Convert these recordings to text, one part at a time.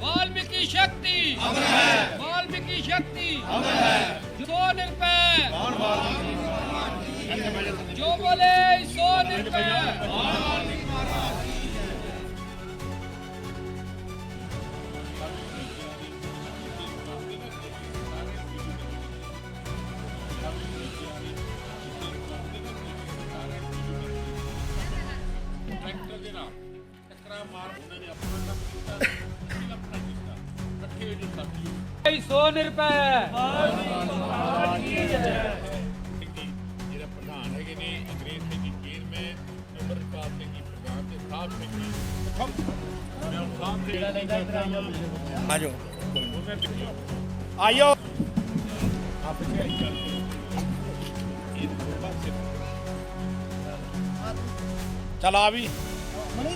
वाल्मीकि शक्ति अमर है वाल्मीकि शक्ति अमर है सो निर्भय जो बोले सो निर्भय ਸੋ ਨਿਰਭੈ ਜਿਹੜਾ ਪ੍ਰਧਾਨ ਹੈਗੇ ਨੇ ਅੰਗਰੇਜ਼ ਸਿੰਘ ਜੀ ਚੇਅਰਮੈਨ ਅਮਰਪਾਲ ਸਿੰਘ ਜੀ ਪ੍ਰਧਾਨ ਤੇ ਸਾਹਿਬ ਸਿੰਘ ਜੀ ਮੈਂ ਉਹ ਸਾਹਿਬ ਦੇ ਆਜੋ ਆਇਓ ਚਲ ਆ ਵੀ ਮਣੀ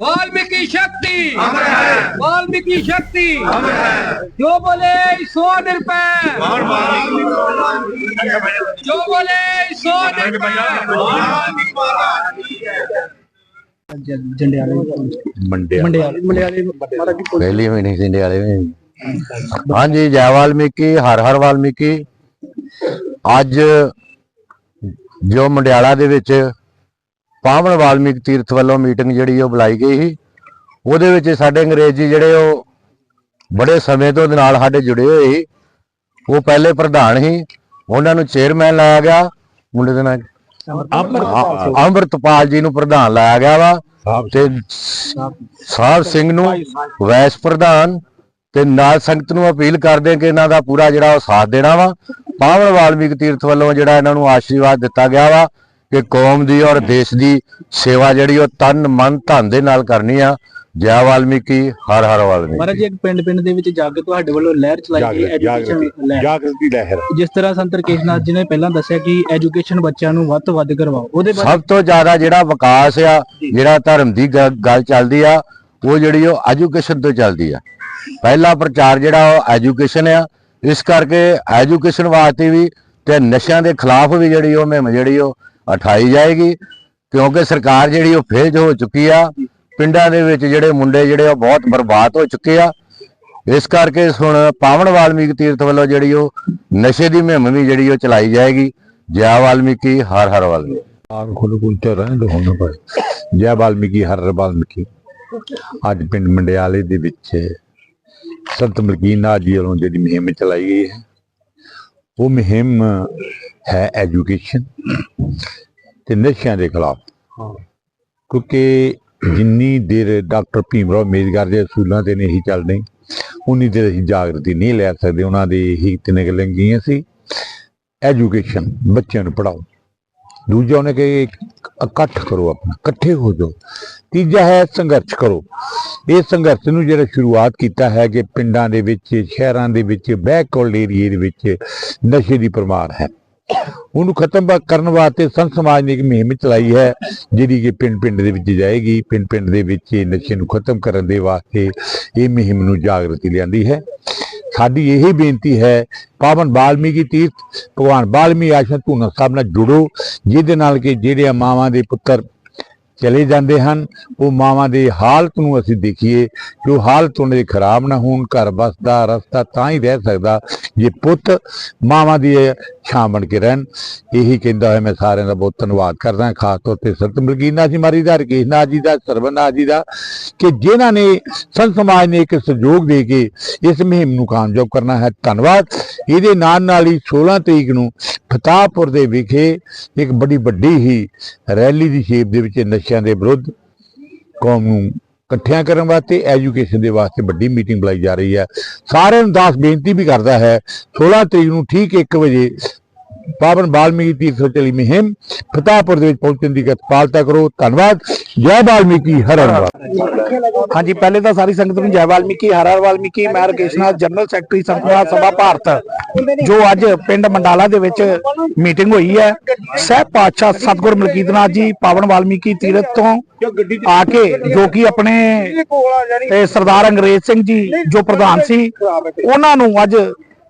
वाल्मीकि शक्ति अमर है जो बोले सो निर्भय जो बोले सो ਜੰਡਿਆਲੇ ਮੰਡਿਆ ਮੰਡਿਆਲੇ ਮੰਡਿਆਲੇ ਮਾਰਾ ਕੀ ਪਹਿਲੀ ਮੀਟਿੰਗ ਸਿੰਡੇ ਵਾਲੇ ਵੀ ਹਾਂਜੀ ਜੈ ਵਾਲਮੀਕੀ ਹਰ ਹਰ ਵਾਲਮੀਕੀ ਅੱਜ ਜੋ ਮੰਡਿਆਲਾ ਦੇ ਵਿੱਚ ਪਾਵਨ ਵਾਲਮੀਕ ਤੀਰਥ ਵੱਲੋਂ ਮੀਟਿੰਗ ਜਿਹੜੀ ਉਹ ਬੁਲਾਈ ਗਈ ਸੀ। ਉਹਦੇ ਵਿੱਚ ਸਾਡੇ ਅੰਗਰੇਜ਼ੀ ਜਿਹੜੇ ਉਹ ਬੜੇ ਸਮੇਂ ਤੋਂ ਨਾਲ ਸਾਡੇ ਜੁੜੇ ਹੋਏ ਸੀ। ਉਹ ਪਹਿਲੇ ਪ੍ਰਧਾਨ ਸੀ। ਉਹਨਾਂ ਨੂੰ ਚੇਅਰਮੈਨ ਲਾਇਆ ਗਿਆ। ਮੁੰਡੇ ਦੇ ਨਾਲ ਅੰਮ੍ਰਿਤਪਾਲ ਜੀ ਨੂੰ ਪ੍ਰਧਾਨ ਲਾਇਆ ਗਿਆ ਵਾ। ਤੇ ਸਾਹਿਬ ਸਿੰਘ ਨੂੰ ਵਾਈਸ ਪ੍ਰਧਾਨ ਤੇ ਨਾਲ ਸੰਗਤ ਨੂੰ ਅਪੀਲ ਕਰਦੇ ਕਿ ਇਹਨਾਂ ਦਾ ਪੂਰਾ ਜਿਹੜਾ ਉਹ ਸਾਥ ਦੇਣਾ ਵਾ। ਪਾਵਨ ਵਾਲਮੀਕ ਤੀਰਥ ਵੱਲੋਂ ਜਿਹੜਾ ਇਹਨਾਂ ਨੂੰ ਆਸ਼ੀਰਵਾਦ ਦਿੱਤਾ ਗਿਆ ਵਾ। ਕਿ ਕੌਮ ਦੀ ਔਰ ਦੇਸ਼ ਦੀ ਸੇਵਾ ਜਿਹੜੀ ਉਹ ਤਨ ਮਨ ਧਨ ਦੇ ਨਾਲ ਕਰਨੀ ਆ। ਜੈ ਵਾਲਮੀਕੀ ਹਰ ਹਰ ਵਾਲਮੀਕੀ। ਮਾਰਾ ਜੀ ਇੱਕ ਪਿੰਡ ਪਿੰਡ ਦੇ ਵਿੱਚ ਜਾ ਕੇ ਤੁਹਾਡੇ ਵੱਲੋਂ ਲਹਿਰ ਚਲਾਈ ਗਈ ਐਜੂਕੇਸ਼ਨ ਲਹਿਰ। ਜਾਗਰਤੀ ਲਹਿਰ। ਜਿਸ ਤਰ੍ਹਾਂ ਸੰਤ ਰਕੇਸ਼ਨਾਥ ਜੀ ਨੇ ਪਹਿਲਾਂ ਦੱਸਿਆ ਕਿ ਐਜੂਕੇਸ਼ਨ ਬੱਚਿਆਂ ਨੂੰ ਵੱਧ ਤੋਂ ਵੱਧ ਕਰਵਾਓ ਉਹਦੇ ਸਭ ਤੋਂ ਜ਼ਿਆਦਾ ਜਿਹੜਾ ਵਿਕਾਸ ਆ ਜਿਹੜਾ ਧਰਮ ਦੀ ਗੱਲ ਚੱਲਦੀ ਆ ਉਹ ਜਿਹੜੀ ਉਹ ਐਜੂਕੇਸ਼ਨ ਤੋਂ ਚੱਲਦੀ ਆ। ਪਹਿਲਾ ਪ੍ਰਚਾਰ ਜਿਹੜਾ ਉਹ ਐਜੂਕੇਸ਼ਨ ਆ ਇਸ ਕਰਕੇ ਐਜੂਕੇਸ਼ਨ ਵਾਸਤੇ ਵੀ ਤੇ ਨਸ਼ਿਆਂ ਦੇ ਖਿਲਾਫ ਵੀ ਜਿਹੜੀ ਉਹ ਮੁਹਿੰਮ ਜਿਹੜੀ ਉਹ ਉਠਾਈ ਜਾਏਗੀ, ਕਿਉਂਕਿ ਸਰਕਾਰ ਜਿਹੜੀ ਉਹ ਫੇਜ ਹੋ ਚੁੱਕੀ ਆ। ਪਿੰਡਾਂ ਦੇ ਵਿੱਚ ਜਿਹੜੇ ਮੁੰਡੇ ਜਿਹੜੇ ਉਹ ਬਹੁਤ ਬਰਬਾਦ ਹੋ ਚੁੱਕੇ ਆ। ਇਸ ਕਰਕੇ ਹੁਣ ਪਾਵਨ ਵਾਲਮੀਕ ਤੀਰਥ ਵੱਲੋਂ ਜਿਹੜੀ ਉਹ ਨਸ਼ੇ ਦੀ ਮੁਹਿੰਮ ਵੀ ਜਿਹੜੀ ਉਹ ਚਲਾਈ ਜਾਏਗੀ। ਜੈ ਵਾਲਮੀਕੀ, ਹਰ ਹਰ ਵਾਲਮੀਕੀ। ਆਗ ਖੁੱਲ ਖੁੱਲ ਰਹਿਣ ਦੋ ਹੁਣ ਪਰ ਜੈ ਵਾਲਮੀਕੀ, ਹਰ ਹਰ ਵਾਲਮੀਕੀ। ਅੱਜ ਪਿੰਡ ਮੰਡਿਆਲੇ ਦੇ ਵਿੱਚ ਸੰਤ ਮਲਕੀਨਾਥ ਜੀ ਵੱਲੋਂ ਜਿਹੜੀ ਮੁਹਿੰਮ ਚਲਾਈ ਗਈ ਹੈ, ਉਹ ਮੁਹਿੰਮ ਹੈ ਐਜੂਕੇਸ਼ਨ ਤੇ ਨਸ਼ਿਆਂ ਦੇ ਖਿਲਾਫ। ਕਿਉਂਕਿ ਜਿੰਨੀ ਦੇਰ ਡਾਕਟਰ ਭੀਮਰਾਓ ਅੰਬੇਦਕਰ ਦੇ ਅਸੂਲਾਂ ਤੇ ਨਹੀਂ ਚੱਲਦੇ ਉਨੀ ਦੇਰ ਅਸੀਂ ਜਾਗਰਤੀ ਨਹੀਂ ਲੈ ਸਕਦੇ। ਉਹਨਾਂ ਦੇ ਹੀ ਤਿੰਨ ਗੱਲਾਂ ਗਈਆਂ ਸੀ। ਐਜੂਕੇਸ਼ਨ ਬੱਚਿਆਂ ਨੂੰ ਪੜਾਓ ਦੂਜਾ ਉਹਨੇ ਕਿ ਇਕੱਠ ਕਰੋ ਆਪਣਾ ਇਕੱਠੇ ਹੋ ਜਾਓ। ਤੀਜਾ ਹੈ ਸੰਘਰਸ਼ ਕਰੋ। ਇਹ ਸੰਘਰਸ਼ ਨੂੰ ਜਿਹੜਾ ਸ਼ੁਰੂਆਤ ਕੀਤਾ ਹੈ ਕਿ ਪਿੰਡਾਂ ਦੇ ਵਿੱਚ ਸ਼ਹਿਰਾਂ ਦੇ ਵਿੱਚ ਬੈਕਵਰਡ ਏਰੀਏ ਦੇ ਵਿੱਚ ਨਸ਼ੇ ਦੀ ਪਰਮਾਰ ਹੈ। ਉਹਨੂੰ ਖਤਮ ਕਰਨ ਵਾਸਤੇ ਸੰਤ ਸਮਾਜ ਨੇ ਇੱਕ ਮੁਹਿੰਮ ਚਲਾਈ ਹੈ, ਜਿਹੜੀ ਕਿ ਪਿੰਡ ਪਿੰਡ ਦੇ ਵਿੱਚ ਜਾਏਗੀ। ਪਿੰਡ ਪਿੰਡ ਦੇ ਵਿੱਚ ਇਹ ਨਸ਼ੇ ਨੂੰ ਖਤਮ ਕਰਨ ਦੇ ਵਾਸਤੇ ਇਹ ਮੁਹਿੰਮ ਨੂੰ ਜਾਗਰਤੀ ਲਿਆਂਦੀ ਹੈ। ਸਾਡੀ ਇਹ ਬੇਨਤੀ ਹੈ, ਪਾਵਨ ਬਾਲਮੀਕੀ ਤੀਰਥ, ਭਗਵਾਨ ਬਾਲਮੀ ਆਸ਼ਰਮ ਧੂਨਾ ਸਾਹਿਬ ਨਾਲ ਜੁੜੋ, ਜਿਹਦੇ ਨਾਲ ਕਿ ਜਿਹੜੇ ਮਾਵਾਂ ਦੇ ਪੁੱਤਰ ਚਲੇ ਜਾਂਦੇ ਹਨ, ਉਹ ਮਾਵਾਂ ਦੇ ਹਾਲਤ ਨੂੰ ਅਸੀਂ ਦੇਖੀਏ, ਕਿ ਉਹ ਹਾਲਤ ਉਹਨਾਂ ਦੇ ਖਰਾਬ ਨਾ ਹੋਣ, ਘਰ ਬਸਦਾ ਰਸਤਾ ਤਾਂ ਹੀ ਰਹਿ ਸਕਦਾ, ਜੇ ਪੁੱਤ ਮਾਵਾਂ ਦੀ ਛਾਂ ਬਣ ਕੇ ਰਹਿਣ। ਇਹੀ ਕਹਿੰਦਾ ਹੋਇਆ, ਮੈਂ ਸਾਰਿਆਂ ਦਾ ਬਹੁਤ ਧੰਨਵਾਦ ਕਰਦਾ ਖਾਸ ਤੌਰ ਤੇ ਸੰਤ ਮਲਕੀਨਾ ਜੀ ਮਾਰੀ ਦਾ ਰਕੇਸ਼ਨਾਥ ਜੀ ਦਾ ਸਰਵਨਾਥ ਜੀ ਦਾ, ਕਿ ਜਿਨ੍ਹਾਂ ਨੇ ਸੰਤ ਸਮਾਜ ਨੇ ਇੱਕ ਸਹਿਯੋਗ ਦੇ ਕੇ ਇਸ ਮੁਹਿੰਮ ਨੂੰ ਕਾਮਯਾਬ ਕਰਨਾ ਹੈ। ਧੰਨਵਾਦ। ਇਹਦੇ ਨਾਲ ਨਾਲ ਹੀ 16 ਤਰੀਕ ਨੂੰ ਫਤਾਹਪੁਰ ਦੇ ਵਿਖੇ ਇੱਕ ਬੜੀ ਵੱਡੀ ਹੀ ਰੈਲੀ ਦੀ ਸ਼ੇਪ ਦੇ ਵਿੱਚ ਨਸ਼ਿਆਂ ਦੇ ਵਿਰੁੱਧ ਕੌਮ ਨੂੰ ਇਕੱਠਿਆਂ ਕਰਨ ਵਾਸਤੇ ਐਜੂਕੇਸ਼ਨ ਦੇ ਵਾਸਤੇ ਵੱਡੀ ਮੀਟਿੰਗ ਬੁਲਾਈ ਜਾ ਰਹੀ ਹੈ। ਸਾਰਿਆਂ ਨੂੰ ਦਾਸ ਬੇਨਤੀ ਵੀ ਕਰਦਾ ਹੈ 16 ਤਰੀਕ ਨੂੰ ਠੀਕ 1 ਵਜੇ ਪਾਵਨ ਵਾਲਮੀਕੀ ਤੀਰਥ ਚਲੀ ਮੁਹਿੰਮ, ਫਤਿਹਪੁਰ ਦੇ ਵਿੱਚ ਪਹੁੰਚਣ ਦੀ ਕਿਰਪਾਲਤਾ ਕਰੋ, ਧੰਨਵਾਦ, ਜੈ ਵਾਲਮੀਕੀ ਹਰ ਹਰ ਹਾਂਜੀ, ਪਹਿਲੇ ਤਾਂ ਸਾਰੀ ਸੰਗਤ ਨੂੰ ਜੈ ਵਾਲਮੀਕੀ ਹਰ ਹਰ ਵਾਲਮੀਕੀ, ਮੈਂ ਰਕੇਸ਼ ਜਨਰਲ ਸੈਕਟਰੀ ਸੰਤਨਾ ਸਭਾ ਭਾਰਤ, ਜੋ ਅੱਜ ਪਿੰਡ ਮੰਡਾਲਾ ਦੇ ਵਿੱਚ ਮੀਟਿੰਗ ਹੋਈ ਹੈ। ਸਹਿਬ ਪਾਤਸ਼ਾਹ ਸਤਗੁਰ ਮਲਕੀਤ ਨਾਥ ਜੀ, ਪਾਵਨ ਵਾਲਮੀਕੀ ਤੀਰਥ ਤੋਂ ਆ ਕੇ ਜੋ ਕਿ ਆਪਣੇ, ਤੇ ਸਰਦਾਰ ਅੰਗਰੇਜ਼ ਸਿੰਘ ਜੀ, ਜੋ ਪ੍ਰਧਾਨ ਸੀ, ਉਹਨਾਂ ਨੂੰ ਅੱਜ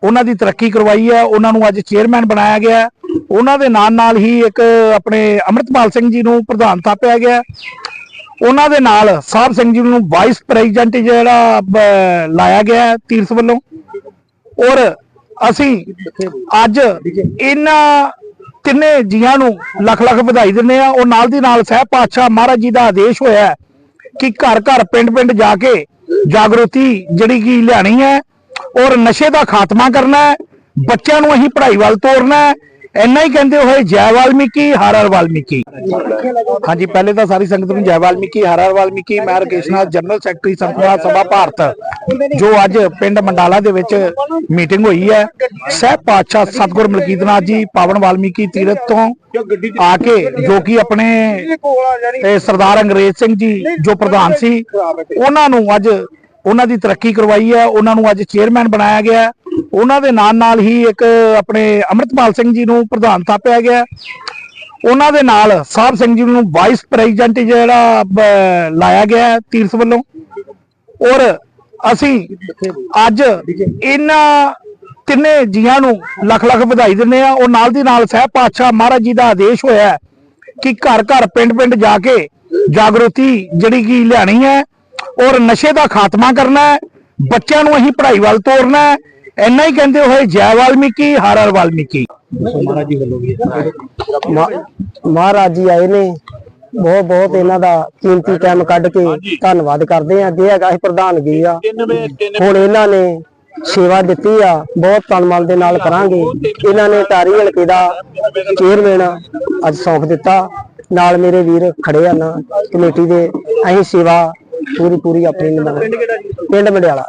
ਉਹਨਾਂ ਦੀ ਤਰੱਕੀ ਕਰਵਾਈ ਹੈ, ਉਹਨਾਂ ਨੂੰ ਅੱਜ ਚੇਅਰਮੈਨ ਬਣਾਇਆ ਗਿਆ ਉਹਨਾਂ ਦੇ ਨਾਲ ਨਾਲ ਹੀ ਇੱਕ ਆਪਣੇ ਅੰਮ੍ਰਿਤਪਾਲ ਸਿੰਘ ਜੀ ਨੂੰ ਪ੍ਰਧਾਨ ਥਾਪਿਆ ਗਿਆ ਉਹਨਾਂ ਦੇ ਨਾਲ ਸਾਹਿਬ ਸਿੰਘ ਜੀ ਨੂੰ ਵਾਈਸ ਪ੍ਰੈਜ਼ੀਡੈਂਟ ਜਿਹੜਾ ਲਾਇਆ ਗਿਆ ਹੈ ਤੀਰਥ ਵੱਲੋਂ। ਔਰ ਅਸੀਂ ਅੱਜ ਇਹਨਾਂ ਤਿੰਨੇ ਜੀਆਂ ਨੂੰ ਲੱਖ ਲੱਖ ਵਧਾਈ ਦਿੰਦੇ ਆ ਔਰ ਨਾਲ ਦੀ ਨਾਲ ਸਹਿਬ ਪਾਤਸ਼ਾਹ ਮਹਾਰਾਜ ਜੀ ਦਾ ਆਦੇਸ਼ ਹੋਇਆ ਕਿ ਘਰ ਘਰ ਪਿੰਡ ਪਿੰਡ ਜਾ ਕੇ ਜਾਗਰੂਕਤੀ ਜਿਹੜੀ ਕੀ ਲਿਆਣੀ ਹੈ। ਔਰ ਨਸ਼ੇ ਦਾ ਖਾਤਮਾ ਕਰਨਾ ਹੈ, ਬੱਚਿਆਂ ਨੂੰ ਅਸੀਂ ਪੜ੍ਹਾਈ ਵੱਲ ਤੋਰਨਾ ਹੈ। ਇੰਨਾ ਹੀ ਕਹਿੰਦੇ ਹੋਏ ਜੈ ਵਾਲਮੀਕੀ, ਹਰ ਹਰ ਵਾਲਮੀਕੀ। ਹਾਂਜੀ, ਪਹਿਲੇ ਤਾਂ ਸਾਰੀ ਸੰਗਤ ਨੂੰ ਜੈ ਵਾਲਮੀਕੀ, ਹਰ ਹਰ ਵਾਲਮੀਕੀ, ਮੈਂ ਰਕੇਸ਼ ਜਨਰਲ ਸੈਕਟਰੀ ਸੰਤਨਾ ਸਭਾ ਭਾਰਤ, ਜੋ ਅੱਜ ਪਿੰਡ ਮੰਡਾਲਾ ਦੇ ਵਿੱਚ ਮੀਟਿੰਗ ਹੋਈ ਹੈ। ਸਹਿਬ ਪਾਤਸ਼ਾਹ ਸਤਗੁਰ ਮਲਕੀਤਨਾਥ ਜੀ, ਪਾਵਨ ਵਾਲਮੀਕੀ ਤੀਰਥ ਤੋਂ ਆ ਕੇ, ਜੋ ਕਿ ਆਪਣੇ ਸਰਦਾਰ ਅੰਗਰੇਜ਼ ਸਿੰਘ ਜੀ, ਜੋ ਪ੍ਰਧਾਨ ਸੀ, ਉਹਨਾਂ ਨੂੰ ਅੱਜ ਉਹਨਾਂ ਦੀ ਤਰੱਕੀ ਕਰਵਾਈ ਹੈ, ਉਹਨਾਂ ਨੂੰ ਅੱਜ ਚੇਅਰਮੈਨ ਬਣਾਇਆ ਗਿਆ ਉਹਨਾਂ ਦੇ ਨਾਲ ਨਾਲ ਹੀ ਇੱਕ ਆਪਣੇ ਅੰਮ੍ਰਿਤਪਾਲ ਸਿੰਘ ਜੀ ਨੂੰ ਪ੍ਰਧਾਨ ਥਾਪਿਆ ਗਿਆ ਉਹਨਾਂ ਦੇ ਨਾਲ ਸਾਹਿਬ ਸਿੰਘ ਜੀ ਨੂੰ ਵਾਈਸ ਪ੍ਰੈਜ਼ੀਡੈਂਟ ਜਿਹੜਾ ਲਾਇਆ ਗਿਆ ਹੈ ਤੀਰਥ ਵੱਲੋਂ। ਔਰ ਅਸੀਂ ਅੱਜ ਇਹਨਾਂ ਤਿੰਨੇ ਜੀਆਂ ਨੂੰ ਲੱਖ ਲੱਖ ਵਧਾਈ ਦਿੰਦੇ ਆ ਔਰ ਨਾਲ ਦੀ ਨਾਲ ਸਹਿਬ ਪਾਤਸ਼ਾਹ ਮਹਾਰਾਜ ਜੀ ਦਾ ਆਦੇਸ਼ ਹੋਇਆ ਕਿ ਘਰ ਘਰ ਪਿੰਡ ਪਿੰਡ ਜਾ ਕੇ ਜਾਗਰੂਤੀ ਜਿਹੜੀ ਕੀ ਲਿਆਣੀ ਹੈ। ਔਰ ਨਸ਼ੇ ਦਾ ਖਾਤਮਾ ਕਰਨਾ ਹੈ ਬੱਚਿਆਂ ਨੂੰ ਅਸੀਂ ਪੜ੍ਹਾਈ ਵੱਲ ਤੋਰਨਾ ਹੈ। ਇੰਨਾ ਹੀ ਕਹਿੰਦੇ ਹੋਏ ਜੈ ਵਾਲਮੀਕੀ ਹਰ ਹਰ ਵਾਲਮੀਕੀ। ਮਹਾਰਾਜ ਜੀ ਆਏ ਨੇ। ਬਹੁਤ ਬਹੁਤ ਇਹਨਾਂ ਦਾ ਕੀਮਤੀ ਟਾਈਮ ਕੱਢ ਕੇ ਧੰਨਵਾਦ ਕਰਦੇ ਆ ਜੇ ਹੈਗਾ ਸੀ ਪ੍ਰਧਾਨਗੀ ਆ। ਹੁਣ ਇਹਨਾਂ ਨੇ ਸੇਵਾ ਦਿੱਤੀ ਆ। ਬਹੁਤ ਤਨਮਲ ਦੇ ਨਾਲ ਕਰਾਂਗੇ। ਇਹਨਾਂ ਨੇ ਟਾਰੀ ਹਲਕੇ ਦਾ ਚੇਅਰਮੈਨ ਅੱਜ ਸੌਂਪ ਦਿੱਤਾ। ਨਾਲ ਮੇਰੇ ਵੀਰ ਖੜੇ ਹਨ ਕਮੇਟੀ ਦੇ। ਅਸੀਂ ਸੇਵਾ ਪੂਰੀ ਪੂਰੀ ਆਪਣੀ ਨਿਭਾਉਣੀ ਪਿੰਡ ਕਿਹੜਾ ਜੀ? ਪਿੰਡ ਮੜਿਆਲਾ